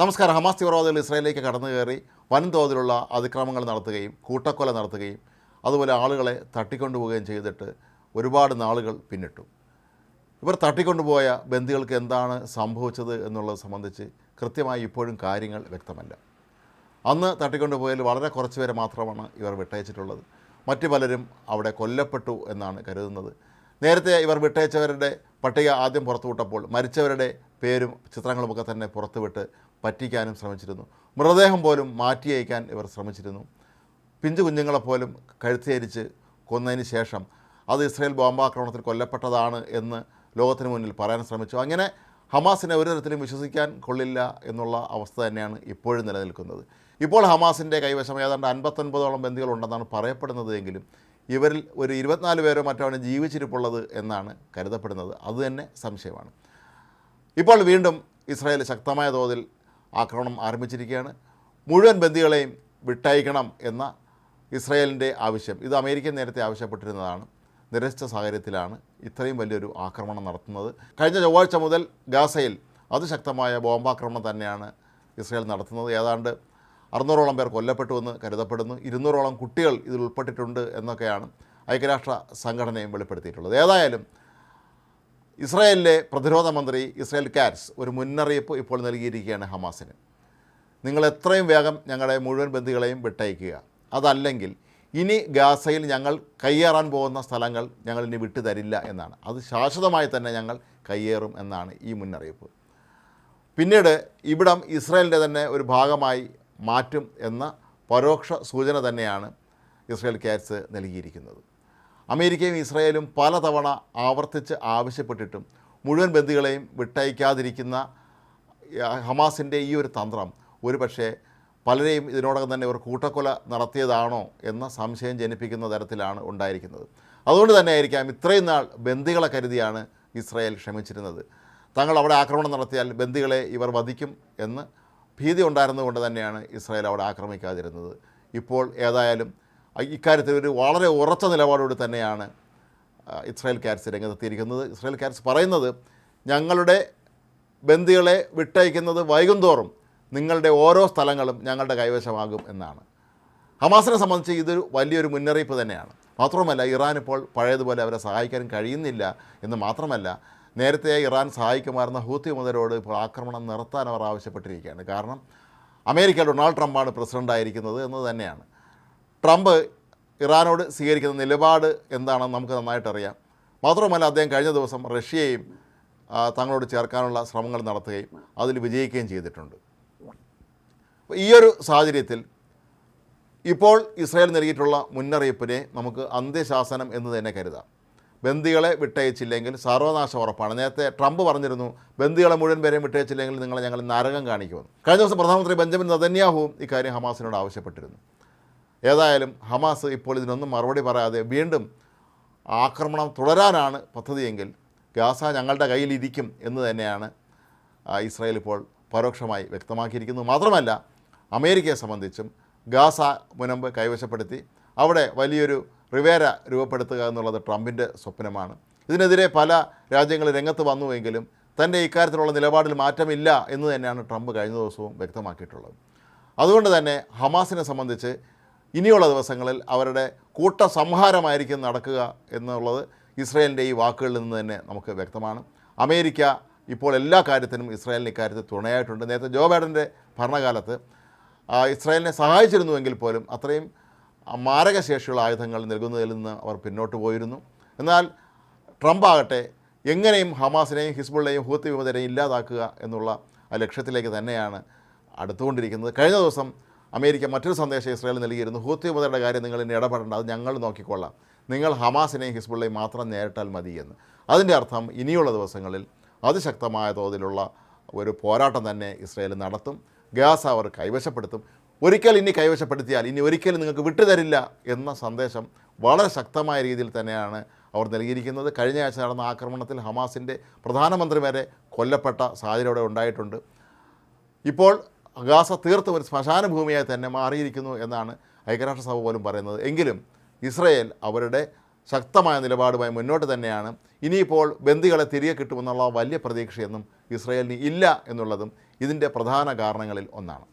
നമസ്കാരം. ഹമാസ് തീവ്രവാദികൾ ഇസ്രായേലിലേക്ക് കടന്നു കയറി വൻതോതിലുള്ള അതിക്രമങ്ങൾ നടത്തുകയും കൂട്ടക്കൊല നടത്തുകയും അതുപോലെ ആളുകളെ തട്ടിക്കൊണ്ടുപോവുകയും ചെയ്തിട്ട് ഒരുപാട് നാളുകൾ പിന്നിട്ടു. ഇവർ തട്ടിക്കൊണ്ടുപോയ ബന്ദികൾക്ക് എന്താണ് സംഭവിച്ചത് എന്നുള്ളത് സംബന്ധിച്ച് കൃത്യമായി ഇപ്പോഴും കാര്യങ്ങൾ വ്യക്തമല്ല. അന്ന് തട്ടിക്കൊണ്ടുപോയതിൽ വളരെ കുറച്ച് പേരെ മാത്രമാണ് ഇവർ വിട്ടയച്ചിട്ടുള്ളത്. മറ്റു പലരും അവിടെ കൊല്ലപ്പെട്ടു എന്നാണ് കരുതുന്നത്. നേരത്തെ ഇവർ വിട്ടയച്ചവരുടെ പട്ടിക ആദ്യം പുറത്തുവിട്ടപ്പോൾ മരിച്ചവരുടെ പേരും ചിത്രങ്ങളുമൊക്കെ തന്നെ പുറത്തുവിട്ട് പറ്റിക്കാനും ശ്രമിച്ചിരുന്നു. മൃതദേഹം പോലും മാറ്റി അയക്കാൻ ഇവർ ശ്രമിച്ചിരുന്നു. പിഞ്ചു കുഞ്ഞുങ്ങളെപ്പോലും കഴുത്തേരിച്ച് കൊന്നതിന് ശേഷം അത് ഇസ്രയേൽ ബോംബാക്രമണത്തിൽ കൊല്ലപ്പെട്ടതാണ് എന്ന് ലോകത്തിന് മുന്നിൽ പറയാൻ ശ്രമിച്ചു. അങ്ങനെ ഹമാസിനെ ഒരു തരത്തിലും വിശ്വസിക്കാൻ കൊള്ളില്ല എന്നുള്ള അവസ്ഥ തന്നെയാണ് ഇപ്പോഴും നിലനിൽക്കുന്നത്. ഇപ്പോൾ ഹമാസിന്റെ കൈവശം ഏതാണ്ട് അൻപത്തൊൻപതോളം ബന്ധികളുണ്ടെന്നാണ് പറയപ്പെടുന്നത് എങ്കിലും ഇവരിൽ ഒരു ഇരുപത്തിനാല് പേരോ മറ്റാണ് ജീവിച്ചിരിപ്പുള്ളത് എന്നാണ് കരുതപ്പെടുന്നത്. അതുതന്നെ സംശയമാണ്. ഇപ്പോൾ വീണ്ടും ഇസ്രായേൽ ശക്തമായ തോതിൽ ആക്രമണം ആരംഭിച്ചിരിക്കുകയാണ്. മുഴുവൻ ബന്ദികളെയും വിട്ടയക്കണം എന്ന ഇസ്രായേലിന്റെ ആവശ്യം. ഇത് അമേരിക്ക നേരത്തെ ആവശ്യപ്പെട്ടിരുന്നതാണ്. നിരസിച്ച സാഹചര്യത്തിലാണ് ഇത്രയും വലിയൊരു ആക്രമണം നടത്തുന്നത്. കഴിഞ്ഞ ചൊവ്വാഴ്ച മുതൽ ഗാസയിൽ അതിശക്തമായ ബോംബാക്രമണം തന്നെയാണ് ഇസ്രായേൽ നടത്തുന്നത്. ഏതാണ്ട് അറുന്നൂറോളം പേർ കൊല്ലപ്പെട്ടുവെന്ന് കരുതപ്പെടുന്നു. ഇരുന്നൂറോളം കുട്ടികൾ ഇതിൽ ഉൾപ്പെട്ടിട്ടുണ്ട് എന്നൊക്കെയാണ് ഐക്യരാഷ്ട്ര സംഘടനയും വെളിപ്പെടുത്തിയിട്ടുള്ളത്. ഏതായാലും ഇസ്രായേലിലെ പ്രതിരോധ മന്ത്രി ഇസ്രായേൽ കാറ്റ്സ് ഒരു മുന്നറിയിപ്പ് ഇപ്പോൾ നൽകിയിരിക്കുകയാണ് ഹമാസിന്. നിങ്ങൾ എത്രയും വേഗം ഞങ്ങളുടെ മുഴുവൻ ബന്ധികളെയും വിട്ടയക്കുക. അതല്ലെങ്കിൽ ഇനി ഗാസയിൽ ഞങ്ങൾ കയ്യേറാൻ പോകുന്ന സ്ഥലങ്ങൾ ഞങ്ങൾ ഇനി വിട്ടു തരില്ല എന്നാണ്. അത് ശാശ്വതമായി തന്നെ ഞങ്ങൾ കയ്യേറും എന്നാണ് ഈ മുന്നറിയിപ്പ്. പിന്നീട് ഇവിടം ഇസ്രായേലിന്റെ തന്നെ ഒരു ഭാഗമായി മാറ്റും എന്ന പരോക്ഷ സൂചന തന്നെയാണ് ഇസ്രായേൽ കാറ്റ്സ് നൽകിയിരിക്കുന്നത്. അമേരിക്കയും ഇസ്രായേലും പലതവണ ആവർത്തിച്ച് ആവശ്യപ്പെട്ടിട്ടും മുഴുവൻ ബന്ധികളെയും വിട്ടയക്കാതിരിക്കുന്ന ഹമാസിന്റെ ഈ ഒരു തന്ത്രം ഒരു പക്ഷേ പലരെയും ഇതിനോടകം തന്നെ ഇവർ കൂട്ടക്കൊല നടത്തിയതാണോ എന്ന സംശയം ജനിപ്പിക്കുന്ന തരത്തിലാണ് ഉണ്ടായിരിക്കുന്നത്. അതുകൊണ്ട് തന്നെ ആയിരിക്കാം ഇത്രയും നാൾ ബന്ദികളെ കരുതിയാണ് ഇസ്രായേൽ ക്ഷമിച്ചിരുന്നത്. തങ്ങൾ അവിടെ ആക്രമണം നടത്തിയാൽ ബന്ദികളെ ഇവർ വധിക്കും എന്ന് ഭീതി ഉണ്ടായിരുന്നതുകൊണ്ട് തന്നെയാണ് ഇസ്രായേൽ അവിടെ ആക്രമിക്കാതിരുന്നത്. ഇപ്പോൾ ഏതായാലും ഇക്കാര്യത്തിൽ ഒരു വളരെ ഉറച്ച നിലപാടോട് തന്നെയാണ് ഇസ്രായേൽ കാറ്റ്സ് രംഗത്തെത്തിയിരിക്കുന്നത്. ഇസ്രായേൽ കാർസ് പറയുന്നത് ഞങ്ങളുടെ ബന്ദികളെ വിട്ടയക്കുന്നത് വൈകുന്തോറും നിങ്ങളുടെ ഓരോ സ്ഥലങ്ങളും ഞങ്ങളുടെ കൈവശമാകും എന്നാണ്. ഹമാസിനെ സംബന്ധിച്ച് ഇതൊരു വലിയൊരു മുന്നറിയിപ്പ് തന്നെയാണ്. മാത്രമല്ല ഇറാൻ ഇപ്പോൾ പഴയതുപോലെ അവരെ സഹായിക്കാൻ കഴിയുന്നില്ല എന്ന് മാത്രമല്ല നേരത്തെ ഇറാൻ സഹായിക്കുമായിരുന്ന ഹൂത്തി മുതലോട് ഇപ്പോൾ ആക്രമണം നിർത്താൻ അവർ ആവശ്യപ്പെട്ടിരിക്കുകയാണ്. കാരണം അമേരിക്ക ഡൊണാൾഡ് ട്രംപാണ് പ്രസിഡന്റായിരിക്കുന്നത് എന്ന് തന്നെയാണ്. ട്രംപ് ഇറാനോട് സ്വീകരിക്കുന്ന നിലപാട് എന്താണെന്ന് നമുക്ക് നന്നായിട്ടറിയാം മാത്രമല്ല അദ്ദേഹം കഴിഞ്ഞ ദിവസം റഷ്യയെയും തങ്ങളോട് ചേർക്കാനുള്ള ശ്രമങ്ങൾ നടത്തുകയും അതിൽ വിജയിക്കുകയും ചെയ്തിട്ടുണ്ട്. ഈ ഒരു സാഹചര്യത്തിൽ ഇപ്പോൾ ഇസ്രായേൽ നൽകിയിട്ടുള്ള മുന്നറിയിപ്പിനെ നമുക്ക് അന്ത്യശാസനം എന്ന് തന്നെ കരുതാം. ബന്ദികളെ വിട്ടയച്ചില്ലെങ്കിൽ സർവനാശം ഉറപ്പാണ്. നേരത്തെ ട്രംപ് പറഞ്ഞിരുന്നു ബന്ദികളെ മുഴുവൻ പേരെയും വിട്ടയച്ചില്ലെങ്കിൽ നിങ്ങളെ ഞങ്ങൾ നരകം കാണിക്കുമെന്ന്. കഴിഞ്ഞ ദിവസം പ്രധാനമന്ത്രി ബെഞ്ചമിൻ നദന്യാഹുവും ഇക്കാര്യം ഹമാസിനോട് ആവശ്യപ്പെട്ടിരുന്നു. ഏതായാലും ഹമാസ് ഇപ്പോൾ ഇതിനൊന്നും മറുപടി പറയാതെ വീണ്ടും ആക്രമണം തുടരാനാണ് പദ്ധതിയെങ്കിൽ ഗാസ ഞങ്ങളുടെ കയ്യിലിരിക്കും എന്ന് തന്നെയാണ് ഇസ്രായേൽ ഇപ്പോൾ പരോക്ഷമായി വ്യക്തമാക്കിയിരിക്കുന്നത് മാത്രമല്ല അമേരിക്കയെ സംബന്ധിച്ചും ഗാസ മുനമ്പ് കൈവശപ്പെടുത്തി അവിടെ വലിയൊരു റിവേര രൂപപ്പെടുത്തുക എന്നുള്ളത് ട്രംപിന്റെ സ്വപ്നമാണ്. ഇതിനെതിരെ പല രാജ്യങ്ങൾ രംഗത്ത് വന്നുവെങ്കിലും തന്റെ ഇക്കാര്യത്തിലുള്ള നിലപാടിൽ മാറ്റമില്ല എന്ന് തന്നെയാണ് ട്രംപ് കഴിഞ്ഞ ദിവസവും വ്യക്തമാക്കിയിട്ടുള്ളത്. അതുകൊണ്ട് തന്നെ ഹമാസിനെ സംബന്ധിച്ച് ഇനിയുള്ള ദിവസങ്ങളിൽ അവരുടെ കൂട്ട സംഹാരമായിരിക്കും നടക്കുക എന്നുള്ളത് ഇസ്രയേലിന്റെ ഈ വാക്കുകളിൽ നിന്ന് തന്നെ നമുക്ക് വ്യക്തമാണ്. അമേരിക്ക ഇപ്പോൾ എല്ലാ കാര്യത്തിനും ഇസ്രായേലിന് ഇക്കാര്യത്തിൽ തുണയായിട്ടുണ്ട്. നേരത്തെ ജോ ബൈഡന്റെ ഭരണകാലത്ത് ഇസ്രായേലിനെ സഹായിച്ചിരുന്നുവെങ്കിൽ പോലും അത്രയും മാരകശേഷിയുള്ള ആയുധങ്ങൾ നൽകുന്നതിൽ നിന്ന് അവർ പിന്നോട്ട് പോയിരുന്നു. എന്നാൽ ട്രംപ് ആകട്ടെ എങ്ങനെയും ഹമാസിനെയും ഹിസ്ബുള്ളെയും ഹൂത്തി വിമതരെയും ഇല്ലാതാക്കുക എന്നുള്ള ലക്ഷ്യത്തിലേക്ക് തന്നെയാണ് അടുത്തുകൊണ്ടിരിക്കുന്നത്. കഴിഞ്ഞ ദിവസം അമേരിക്ക മറ്റൊരു സന്ദേശം ഇസ്രായേൽ നൽകിയിരുന്നു. ഹൂത്തി മുതലുടെ കാര്യം നിങ്ങൾ ഇനി ഇടപെടേണ്ട അത് ഞങ്ങൾ നോക്കിക്കൊള്ളാം. നിങ്ങൾ ഹമാസിനെയും ഹിസ്ബുള്ളയും മാത്രം നേരിട്ടാൽ മതി എന്ന്. അതിന്റെ അർത്ഥം ഇനിയുള്ള ദിവസങ്ങളിൽ അതിശക്തമായ തോതിലുള്ള ഒരു പോരാട്ടം തന്നെ ഇസ്രായേൽ നടത്തും ഗാസ അവർ കൈവശപ്പെടുത്തും. ഒരിക്കൽ ഇനി കൈവശപ്പെടുത്തിയാൽ ഇനി ഒരിക്കലും നിങ്ങൾക്ക് വിട്ടുതരില്ല എന്ന സന്ദേശം വളരെ ശക്തമായ രീതിയിൽ തന്നെയാണ് അവർ നൽകിയിരിക്കുന്നത്. കഴിഞ്ഞ ആഴ്ച നടന്ന ആക്രമണത്തിൽ ഹമാസിന്റെ പ്രധാനമന്ത്രി വരെ കൊല്ലപ്പെട്ട സാഹചര്യം ഉണ്ടായിട്ടുണ്ട്. ഇപ്പോൾ ഗാസ തീർത്തും ഒരു ശ്മശാന ഭൂമിയായി തന്നെ മാറിയിരിക്കുന്നു എന്നാണ് ഐക്യരാഷ്ട്രസഭ പോലും പറയുന്നത്. എങ്കിലും ഇസ്രയേൽ അവരുടെ ശക്തമായ നിലപാടുമായി മുന്നോട്ട് തന്നെയാണ്. ഇനിയിപ്പോൾ ബന്ദികളെ തിരികെ കിട്ടുമെന്നുള്ള വലിയ പ്രതീക്ഷയൊന്നും ഇസ്രയേലിന് ഇല്ല എന്നുള്ളതും ഇതിന്റെ പ്രധാന കാരണങ്ങളിൽ ഒന്നാണ്.